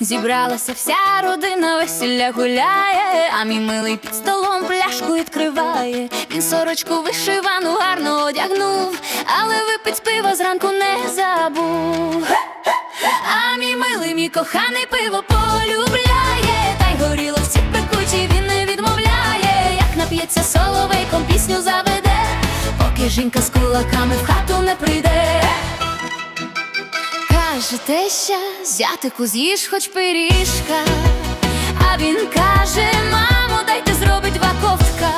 Зібралася вся родина, весілля гуляє, а мій милий під столом пляшку відкриває. Він сорочку вишивану гарно одягнув, але випить з пива зранку не забув. А мій милий, мій коханий пиво полюбляє, та й горілості пекучі він не відмовляє, як нап'ється соловейком, пісню заведе, поки жінка з кулаками в хату не прийде. Каже теща, зятику з'їж хоч пиріжка, а він каже, мамо, дайте зробить два ковтка,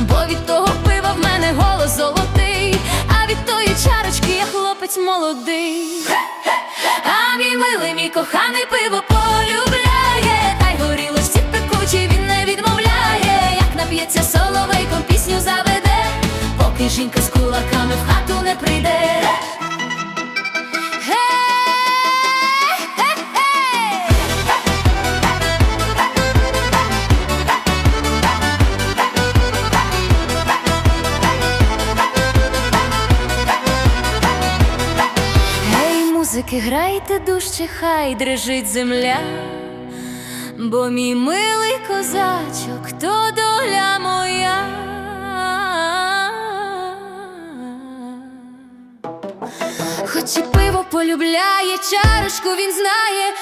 бо від того пива в мене голос золотий, а від тої чарочки я хлопець молодий. А мій милий, мій коханий пиво полюбляє, та й горілості пекучі він не відмовляє, як нап'ється соловейком, пісню заведе, поки жінка з кулаками в хату не прийде. Музики, грайте дужче, хай дрижить земля, бо мій милий козачок, то доля моя. Хоч і пиво полюбляє, чарочку він знає,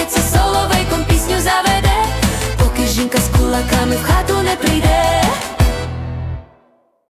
нап'ється соловейком, пісню заведе, поки жінка з кулаками в хату не прийде.